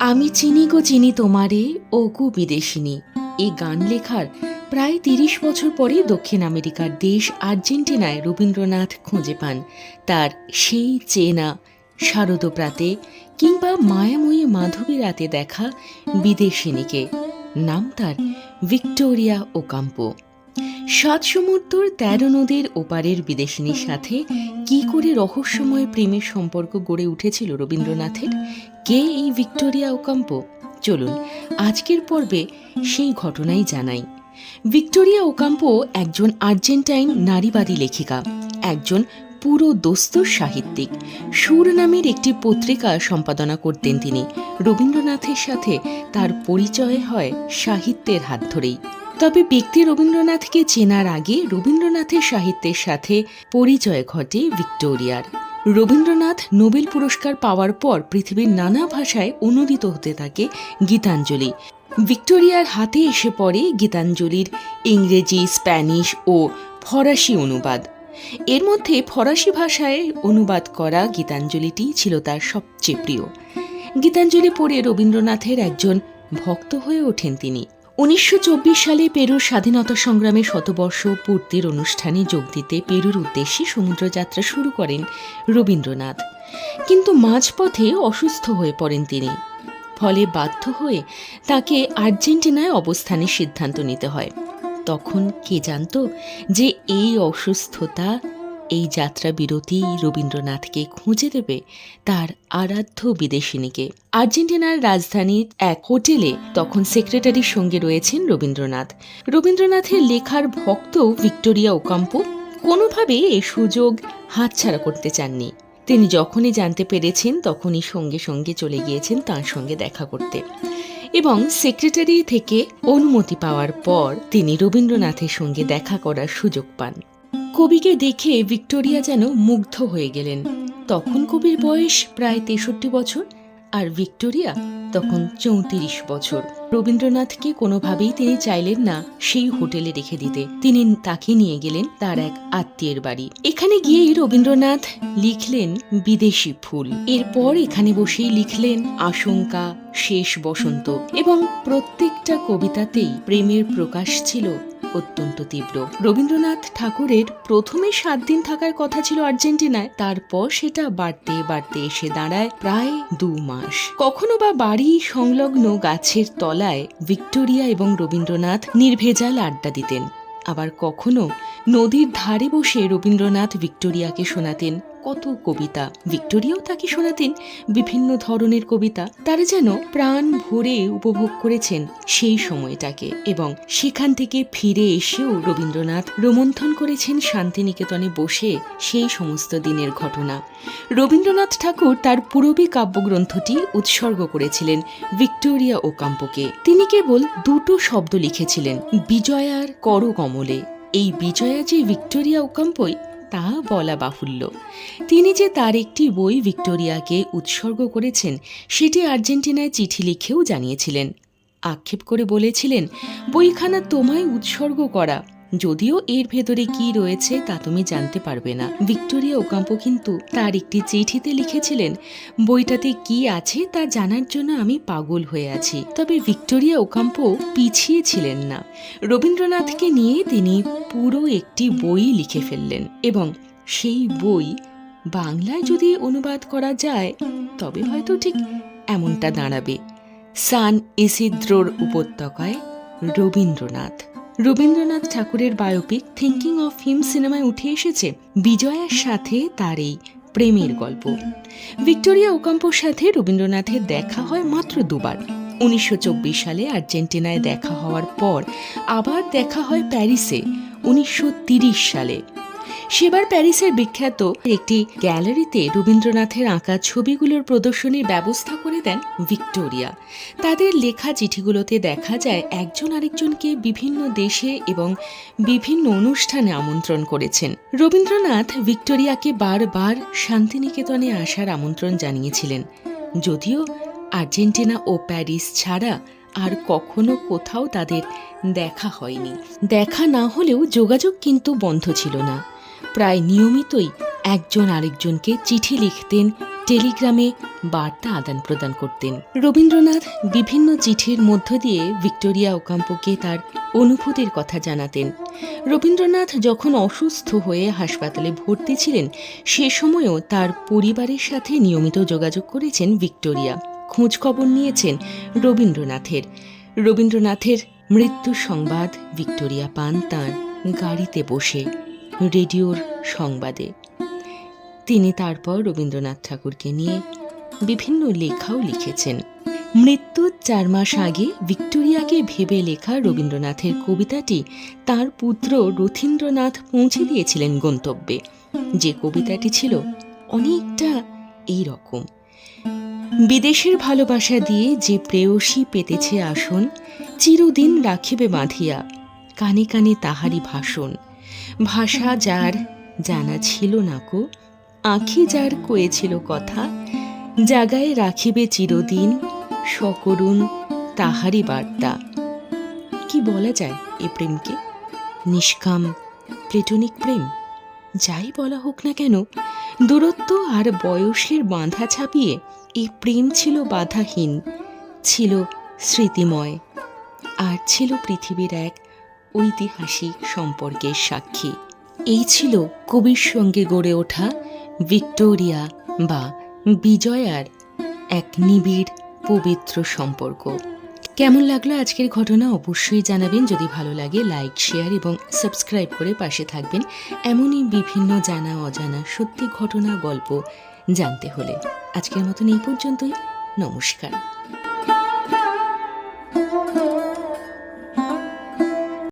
আমি চিনি গো চিনি তোমারে, ও গো বিদেশিনী। এই গান লেখার প্রায় তিরিশ বছর পরে দক্ষিণ আমেরিকার দেশ আর্জেন্টিনায় রবীন্দ্রনাথ খুঁজে পান। তার সেই চেনা শারদপ্রাতে কিংবা মায়াময়ী মাধবী রাতে দেখা বিদেশিনীকে। নাম তার ভিক্টোরিয়া ওকাম্পো। সাত সমুদ্র তেরো নদীর ওপারের বিদেশিনীর সাথে কি করে রহস্যময় প্রেমের সম্পর্ক গড়ে উঠেছিল রবীন্দ্রনাথের কে এই ভিক্টোরিয়া ওকাম্পো? চলুন, আজকের পর্বে সেই ঘটনাই জানাই। ভিক্টোরিয়া ওকাম্পো একজন আর্জেন্টাইন নারীবাদী লেখিকা, একজন পুরো দোস্তর সাহিত্যিক। সুর নামের একটি পত্রিকা সম্পাদনা করতেন তিনি। রবীন্দ্রনাথের সাথে তার পরিচয় হয় সাহিত্যের হাত ধরেই। তবে ব্যক্তি রবীন্দ্রনাথকে চেনার আগে রবীন্দ্রনাথের সাহিত্যের সাথে পরিচয় ঘটে ভিক্টোরিয়ার। রবীন্দ্রনাথ নোবেল পুরস্কার পাওয়ার পর পৃথিবীর নানা ভাষায় অনুদিত হতে থাকে গীতাঞ্জলি। ভিক্টোরিয়ার হাতে এসে পড়ে গীতাঞ্জলির ইংরেজি, স্প্যানিশ ও ফরাসি অনুবাদ। এর মধ্যে ফরাসি ভাষায় অনুবাদ করা গীতাঞ্জলিটি ছিল তার সবচেয়ে প্রিয়। গীতাঞ্জলি পড়ে রবীন্দ্রনাথের একজন ভক্ত হয়ে ওঠেন তিনি। উনিশশো চব্বিশ সালে পেরুর স্বাধীনতা সংগ্রামের শতবর্ষ পূর্তির অনুষ্ঠানে যোগ দিতে পেরুর উদ্দেশ্যে সমুদ্রযাত্রা শুরু করেন রবীন্দ্রনাথ। কিন্তু মাঝপথে অসুস্থ হয়ে পড়েন তিনি। ফলে বাধ্য হয়ে তাকে আর্জেন্টিনায় অবস্থানের সিদ্ধান্ত নিতে হয়। তখন কে জানত যে এই অসুস্থতা এই যাত্রা বিরতি রবীন্দ্রনাথকে খুঁজে দেবে তার আরাধ্য বিদেশিনীকে। আর্জেন্টিনার রাজধানীর এক হোটেলে তখন সেক্রেটারির সঙ্গে রয়েছেন রবীন্দ্রনাথ। রবীন্দ্রনাথের লেখার ভক্ত ভিক্টোরিয়া ওকাম্পো কোনোভাবে এই সুযোগ হাতছাড়া করতে চাননি। তিনি যখনই জানতে পেরেছেন, তখনই সঙ্গে সঙ্গে চলে গিয়েছেন তার সঙ্গে দেখা করতে। এবং সেক্রেটারি থেকে অনুমতি পাওয়ার পর তিনি রবীন্দ্রনাথের সঙ্গে দেখা করার সুযোগ পান। কবিকে দেখে ভিক্টোরিয়া যেন মুগ্ধ হয়ে গেলেন। তখন কবির বয়স প্রায় তেষট্টি বছর, আর ভিক্টোরিয়া তখন চৌত্রিশ বছর। রবীন্দ্রনাথকে কোনোভাবেই তিনি চাইলেন না সেই হোটেলে রেখে দিতে। তিনি তাকে নিয়ে গেলেন তার এক আত্মীয়ের বাড়ি। এখানে গিয়েই রবীন্দ্রনাথ লিখলেন বিদেশি ফুল। এরপর এখানে বসেই লিখলেন আশঙ্কা, শেষ বসন্ত এবং প্রত্যেকটা কবিতাতেই প্রেমের প্রকাশ ছিল অত্যন্ত তীব্র। রবীন্দ্রনাথ ঠাকুরের প্রথমে সাত দিন থাকার কথা ছিল আর্জেন্টিনায়, তারপর সেটা বাড়তে বাড়তে এসে দাঁড়ায় প্রায় দু মাস। কখনো বা বাড়ি সংলগ্ন গাছের তলায় ভিক্টোরিয়া এবং রবীন্দ্রনাথ নির্ভেজাল আড্ডা দিতেন। আবার কখনো নদীর ধারে বসে রবীন্দ্রনাথ ভিক্টোরিয়াকে শোনাতেন। কত কবিতা। ভিক্টোরিয়াও তাকে শোনাতেন। বিভিন্ন ধরনের কবিতা। তারা যেন প্রাণ ভরে উপভোগ করেছেন সেই সময়টাকে এবং সেখান থেকে ফিরে এসেও রবীন্দ্রনাথ রোমন্থন করেছেন শান্তিনিকেতনে বসে সেই সমস্ত দিনের ঘটনা। রবীন্দ্রনাথ ঠাকুর তার পূরবী কাব্যগ্রন্থটি উৎসর্গ করেছিলেন ভিক্টোরিয়া ও কাম্পকে তিনি কেবল দুটো শব্দ লিখেছিলেন, বিজয়ার করকমলে এই বিজয়া যে ভিক্টোরিয়া ওকাম্পই তা বলা বাহুল্য। তিনি যে তার একটি বই ভিক্টোরিয়াকে উৎসর্গ করেছেন, সেটি আর্জেন্টিনায় চিঠি লিখেও জানিয়েছিলেন। আক্ষেপ করে বলেছিলেন, বইখানা তোমায় উৎসর্গ করা যদিও এর ভেতরে কি রয়েছে তা তুমি জানতে পারবে না। ভিক্টোরিয়া ওকাম্পো কিন্তু তার একটি চিঠিতে লিখেছিলেন, বইটাতে কি আছে তা জানার জন্য আমি পাগল হয়ে আছি। তবে ভিক্টোরিয়া ওকাম্পো পিছিয়ে ছিলেন না। রবীন্দ্রনাথকে নিয়ে তিনি পুরো একটি বই লিখে ফেললেন এবং সেই বই বাংলায় যদি অনুবাদ করা যায়, তবে হয়তো ঠিক এমনটা দাঁড়াবে। সান ইসিদ্রোর উপত্যকায় রবীন্দ্রনাথ। রবীন্দ্রনাথ ঠাকুরের বায়োপিক থিঙ্কিং অফ হিম সিনেমায় উঠে এসেছে বিজয়ার সাথে তার এই প্রেমের গল্প। ভিক্টোরিয়া ওকাম্পোর সাথে রবীন্দ্রনাথের দেখা হয় মাত্র দুবার। উনিশশো চব্বিশ সালে আর্জেন্টিনায় দেখা হওয়ার পর আবার দেখা হয় প্যারিসে। উনিশশো সালে সেবার প্যারিসের বিখ্যাত একটি গ্যালারিতে রবীন্দ্রনাথের আঁকা ছবিগুলোর প্রদর্শনীর ব্যবস্থা করে দেন ভিক্টোরিয়া। তাদের লেখা চিঠিগুলোতে দেখা যায় একজন আরেকজনকে বিভিন্ন দেশে এবং বিভিন্ন অনুষ্ঠানে আমন্ত্রণ করেছেন। রবীন্দ্রনাথ ভিক্টোরিয়াকে বারবার শান্তিনিকেতনে আসার আমন্ত্রণ জানিয়েছিলেন। যদিও আর্জেন্টিনা ও প্যারিস ছাড়া আর কখনো কোথাও তাদের দেখা হয়নি। দেখা না হলেও যোগাযোগ কিন্তু বন্ধ ছিল না। প্রায় নিয়মিতই একজন আরেকজনকে চিঠি লিখতেন, টেলিগ্রামে বার্তা আদান প্রদান করতেন। রবীন্দ্রনাথ বিভিন্ন চিঠির মধ্য দিয়ে ভিক্টোরিয়া ওকাম্পোকে তার অনুভূতির কথা জানাতেন। রবীন্দ্রনাথ যখন অসুস্থ হয়ে হাসপাতালে ভর্তি ছিলেন, সে সময়ও তার পরিবারের সাথে নিয়মিত যোগাযোগ করেছেন ভিক্টোরিয়া। খোঁজ খবর নিয়েছেন রবীন্দ্রনাথের। রবীন্দ্রনাথের মৃত্যু সংবাদ ভিক্টোরিয়া পান তাঁর গাড়িতে বসে। রেডিওর সংবাদে। তিনি তারপর রবীন্দ্রনাথ ঠাকুরকে নিয়ে বিভিন্ন লেখাও লিখেছেন। মৃত্যুর চার মাস আগে ভিক্টোরিয়াকে ভেবে লেখা রবীন্দ্রনাথের কবিতাটি তার পুত্র রথীন্দ্রনাথ পৌঁছে দিয়েছিলেন গন্তব্যে। যে কবিতাটি ছিল অনেকটা এই রকম বিদেশের ভালোবাসা দিয়ে যে প্রেয়সী পেতেছে আসন, চিরদিন রাখিবে বাঁধিয়া, কানে কানে তাহারি ভাষণ। ভাষা যার জানা ছিল না কো, আঁখি যার কয়েছিল কথা, জাগায় রাখিবে চিরদিন সকরুণ তাহারি বার্তা। কি বলা যায় এ প্রেমকে? নিষ্কাম, প্লেটনিক প্রেম? যাই বলা হোক না কেন, দূরত্ব আর বয়সের বাঁধা ছাপিয়ে এই প্রেম ছিল বাধাহীন, ছিল স্মৃতিময়, আর ছিল পৃথিবীর এক ঐতিহাসিক সম্পর্কের সাক্ষী। এই ছিল কবির সঙ্গে গড়ে ওঠা ভিক্টোরিয়া বা বিজয়ার এক নিবিড়, পবিত্র সম্পর্ক। কেমন লাগল আজকের ঘটনা অবশ্যই জানাবেন। যদি ভালো লাগে, লাইক, শেয়ার এবং সাবস্ক্রাইব করে পাশে থাকবেন। এমনই বিভিন্ন জানা অজানা সত্যি ঘটনা গল্প জানতে হলে। আজকের মতন এই পর্যন্তই। নমস্কার।